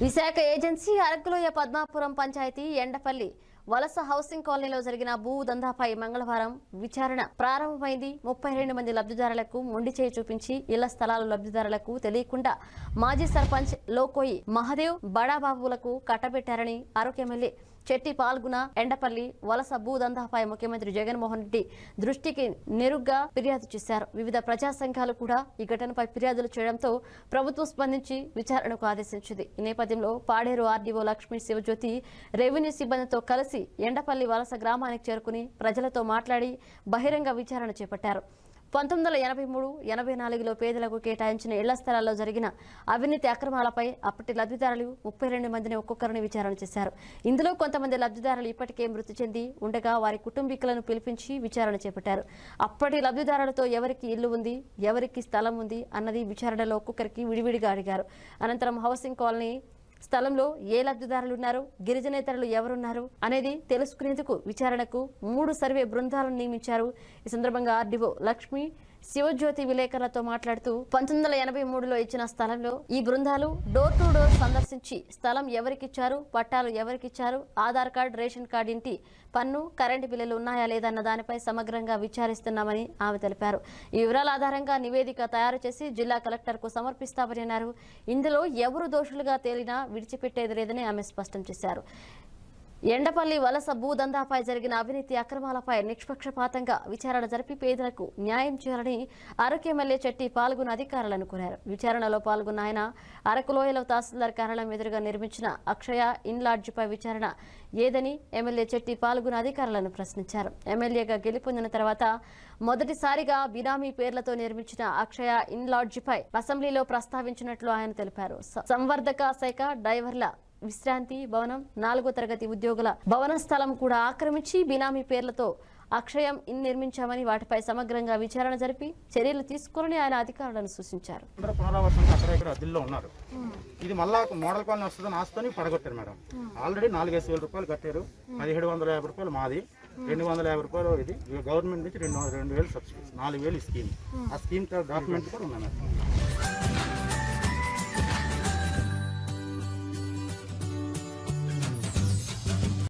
Visakha agency Arakuloya Padmapuram panchayat Endapalli Valasa housing కాలనీలో జరిగిన భూ దందాపై మంగళవారం విచారణ ప్రారంభమైంది. ముప్పై రెండు మంది లబ్ధిదారులకు మొండి చేయి చూపించి ఇళ్ళ స్థలాలు లబ్ధిదారులకు తెలియకుండా మాజీ సర్పంచ్ లోకోయి మహదేవ్ బడాబాబులకు కట్టబెట్టారని ఆరోగ్య ఎమ్మెల్యే చెట్టి పాల్గొన ఎండపల్లి వలస భూదందాపై ముఖ్యమంత్రి జగన్మోహన్ రెడ్డి దృష్టికి నెరుగ్గా ఫిర్యాదు చేశారు. వివిధ ప్రజా సంఘాలు కూడా ఈ ఘటనపై ఫిర్యాదులు చేయడంతో ప్రభుత్వం స్పందించి విచారణకు ఆదేశించింది. ఈ నేపథ్యంలో పాడేరు ఆర్డీఓ లక్ష్మీ శివజ్యోతి రెవెన్యూ సిబ్బందితో కలిసి ఎండపల్లి వలస గ్రామానికి చేరుకుని ప్రజలతో మాట్లాడి బహిరంగ విచారణ చేపట్టారు. పంతొమ్మిది వందల ఎనభై మూడు ఎనభై నాలుగులో పేదలకు కేటాయించిన ఇళ్ళ స్థలాల్లో జరిగిన అవినీతి అక్రమాలపై అప్పటి లబ్ధిదారులు ముప్పై రెండు మందిని ఒక్కొక్కరిని విచారణ చేశారు. ఇందులో కొంతమంది లబ్ధిదారులు ఇప్పటికే మృతి చెంది ఉండగా వారి కుటుంబీకులను పిలిపించి విచారణ చేపట్టారు. అప్పటి లబ్ధిదారులతో ఎవరికి ఇల్లు ఉంది ఎవరికి స్థలం ఉంది అన్నది విచారణలో ఒక్కొక్కరికి విడివిడిగా అడిగారు. అనంతరం హౌసింగ్ కాలనీ స్థలంలో ఏ లబ్ధిదారులు ఉన్నారు? గిరిజనేతరులు ఎవరున్నారు? అనేది తెలుసుకునేందుకు విచారణకు మూడు సర్వే బృందాలను నియమించారు. ఈ సందర్భంగా ఆర్డీఓ లక్ష్మి శివజ్యోతి విలేకరులతో మాట్లాడుతూ పంతొమ్మిది వందల ఎనభై మూడులో ఇచ్చిన స్థలంలో ఈ బృందాలు డోర్ టు డోర్ సందర్శించి స్థలం ఎవరికిచ్చారు పట్టాలు ఎవరికిచ్చారు ఆధార్ కార్డు రేషన్ కార్డు ఇంటి పన్ను కరెంటు బిల్లులు ఉన్నాయా లేదన్న దానిపై సమగ్రంగా విచారిస్తున్నామని ఆమె తెలిపారు. ఈ వివరాల ఆధారంగా నివేదిక తయారు చేసి జిల్లా కలెక్టర్కు సమర్పిస్తామని అన్నారు. ఇందులో ఎవరు దోషులుగా తేలినా విడిచిపెట్టేది లేదని ఆమె స్పష్టం చేశారు. ఎండపల్లి వలస భూదందాపై జరిగిన అవినీతి అక్రమాలపై నిష్పక్షపాతంగా విచారణ జరిపి పేదలకు న్యాయం చేయాలని అరకు ఎమ్మెల్యే చెట్టి పాల్గొన్న అధికారులను కోరారు. విచారణలో పాల్గొన్న ఆయన అరకులోయలో తహసీల్దార్ కార్యాలయం ఎదురుగా నిర్మించిన అక్షయ ఇన్ లాడ్జిపై విచారణ. ఏదని ఎమ్మెల్యే చెట్టి పాల్గొన్న అధికారులను ప్రశ్నించారు. ఎమ్మెల్యేగా గెలుపొందిన తర్వాత మొదటిసారిగా బినామీ పేర్లతో నిర్మించిన అక్షయ ఇన్ లాడ్జిపై అసెంబ్లీలో ప్రస్తావించినట్లు ఆయన తెలిపారు. సంవర్ధక శాఖ డైవర్ల విశ్రాంతి భవనం నాలుగో తరగతి ఉద్యోగుల భవన స్థలం కూడా ఆక్రమించి బినామీ పేర్లతో అక్షయం ఇన్ నిర్మించామని వాటిపై సమగ్రంగా విచారణ జరిపి చర్యలు తీసుకోవాలని ఆయన అధికారులను సూచించారు. ఉన్నారు. ఇది మళ్ళా మోడల్ కాలనీ వస్తుందని ఆస్తని పడగొట్టారు మేడం. ఆల్రెడీ నాలుగేసి వేల రూపాయలు కట్టారు. పదిహేడు వందల యాభై రూపాయలు మాది. రెండు వందల యాభై రూపాయలు ఇది. గవర్నమెంట్ నుంచి రెండు రెండు వేలు సబ్సిడీ నాలుగు వేలు స్కీమ్ ఆ స్కీమ్ డాక్యుమెంట్ కూడా ఉన్నాయి మేడం.